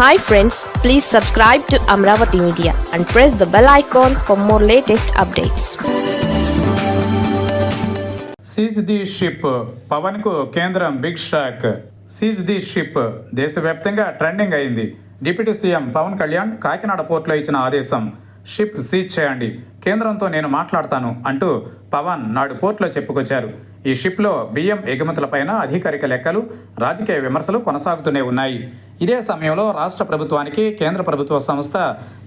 Hi friends please subscribe to Amaravati media and press the bell icon for more latest updates seize the ship పవన్కు కేంద్రం big shock seize the ship దేశవ్యాప్తంగా trending అయింది deputy CM Pawan Kalyan Kakinada పోర్టులో ఇచ్చిన ఆదేశం ship seize చేయండి కేంద్రంతో నేను మాట్లాడతాను అంటూ పవన్ నాడు పోర్టులో చెప్పుకొచ్చారు ఈ షిప్లో బియ్యం ఎగుమతులపైన అధికారిక లెక్కలు రాజకీయ విమర్శలు కొనసాగుతూనే ఉన్నాయి. ఇదే సమయంలో రాష్ట్ర ప్రభుత్వానికి కేంద్ర ప్రభుత్వ సంస్థ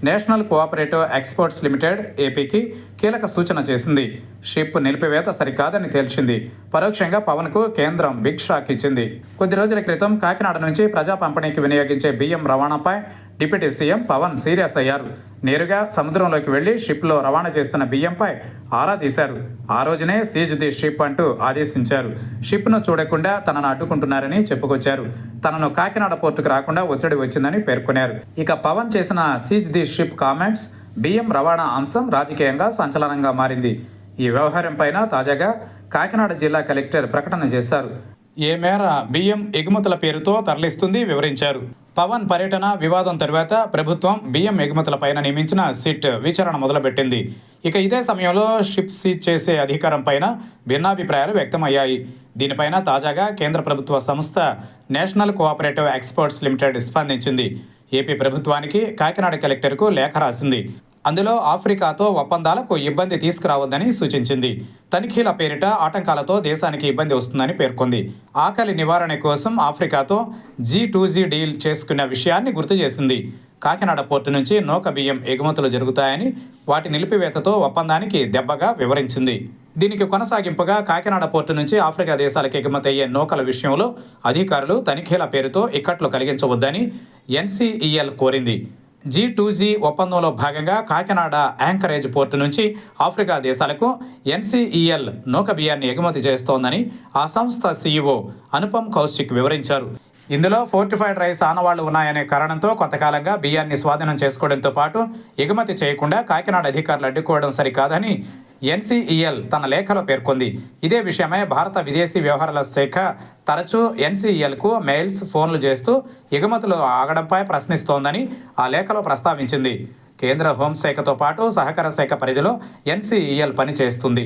నేషనల్ కోఆపరేటివ్ ఎక్స్పోర్ట్స్ లిమిటెడ్ ఏపీకి కీలక సూచన చేసింది. షిప్ నిలిపివేత సరికాదని తేల్చింది. పరోక్షంగా పవన్కు కేంద్రం బిగ్ షాక్ ఇచ్చింది కొద్ది రోజుల క్రితం కాకినాడ నుంచి ప్రజా పంపిణీకి వినియోగించే బియ్యం రవాణాపై డిప్యూటీ సీఎం పవన్ సీరియస్ అయ్యారు. నేరుగా సముద్రంలోకి వెళ్ళి షిప్లో రవాణా చేస్తున్న బియ్యంపై ఆరా తీశారు. ఆ రోజునే సీజ్ ది షిప్ అంటూ ఆదేశించారు. షిప్ను చూడకుండా తనను అడ్డుకుంటున్నారని చెప్పుకొచ్చారు. తనను కాకినాడ పోర్టుకు రాకుండా ఒత్తిడి వచ్చిందని పేర్కొన్నారు. ఇక పవన్ చేసిన సీజ్ ది షిప్ కామెంట్స్ బియ్యం రవాణా అంశం రాజకీయంగా సంచలనంగా మారింది. ఈ వ్యవహారం పైన తాజాగా కాకినాడ జిల్లా కలెక్టర్ ప్రకటన చేశారు. ఏ మేర బియ్యం ఎగుమతుల పేరుతో తరలిస్తుంది వివరించారు. పవన్ పర్యటన వివాదం తరువాత ప్రభుత్వం బియ్యం ఎగుమతులపైన నియమించిన సిట్ విచారణ మొదలుపెట్టింది. ఇక ఇదే సమయంలో షిప్ సీజ్ చేసే అధికారం పైన భిన్నాభిప్రాయాలు వ్యక్తమయ్యాయి. దీనిపైన తాజాగా కేంద్ర ప్రభుత్వ సంస్థ నేషనల్ కోఆపరేటివ్ ఎక్స్పర్ట్స్ లిమిటెడ్ స్పందించింది. ఏపీ ప్రభుత్వానికి కాకినాడ కలెక్టర్కు లేఖ రాసింది. అందులో ఆఫ్రికాతో ఒప్పందాలకు ఇబ్బంది తీసుకురావద్దని సూచించింది. తనిఖీల పేరిట ఆటంకాలతో దేశానికి ఇబ్బంది వస్తుందని పేర్కొంది. ఆకలి నివారణ కోసం ఆఫ్రికాతో జీ టూ జీ డీల్ చేసుకున్న విషయాన్ని గుర్తు చేసింది. కాకినాడ పోర్టు నుంచి నూక బియ్యం ఎగుమతులు జరుగుతాయని వాటి నిలిపివేతతో ఒప్పందానికి దెబ్బగా వివరించింది. దీనికి కొనసాగింపుగా కాకినాడ పోర్టు నుంచి ఆఫ్రికా దేశాలకు ఎగుమతయ్యే నౌకల విషయంలో అధికారులు తనిఖీల పేరుతో ఇక్కట్లు కలిగించవద్దని ఎన్సీఈఎల్ కోరింది. జీ టూ జీ ఒప్పందంలో భాగంగా కాకినాడ యాంకరేజ్ పోర్టు నుంచి ఆఫ్రికా దేశాలకు ఎన్సీఈఎల్ నూక బియ్యాన్ని ఎగుమతి చేస్తోందని ఆ సంస్థ సీఈఓ అనుపమ్ కౌశిక్ వివరించారు. ఇందులో ఫోర్టిఫైడ్ రైస్ ఆనవాళ్ళు ఉన్నాయనే కారణంతో కొంతకాలంగా బియ్యాన్ని స్వాధీనం చేసుకోవడంతో పాటు ఎగుమతి చేయకుండా కాకినాడ అధికారులు అడ్డుకోవడం సరికాదని ఎన్సీఈఎల్ తన లేఖలో పేర్కొంది. ఇదే విషయమై భారత విదేశీ వ్యవహారాల శాఖ తరచూ ఎన్సీఈఎల్కు మెయిల్స్ ఫోన్లు చేస్తూ ఎగుమతులు ఆగడంపై ప్రశ్నిస్తోందని ఆ లేఖలో ప్రస్తావించింది. కేంద్ర హోంశాఖతో పాటు సహకార శాఖ పరిధిలో ఎన్సీఈఎల్ పనిచేస్తుంది.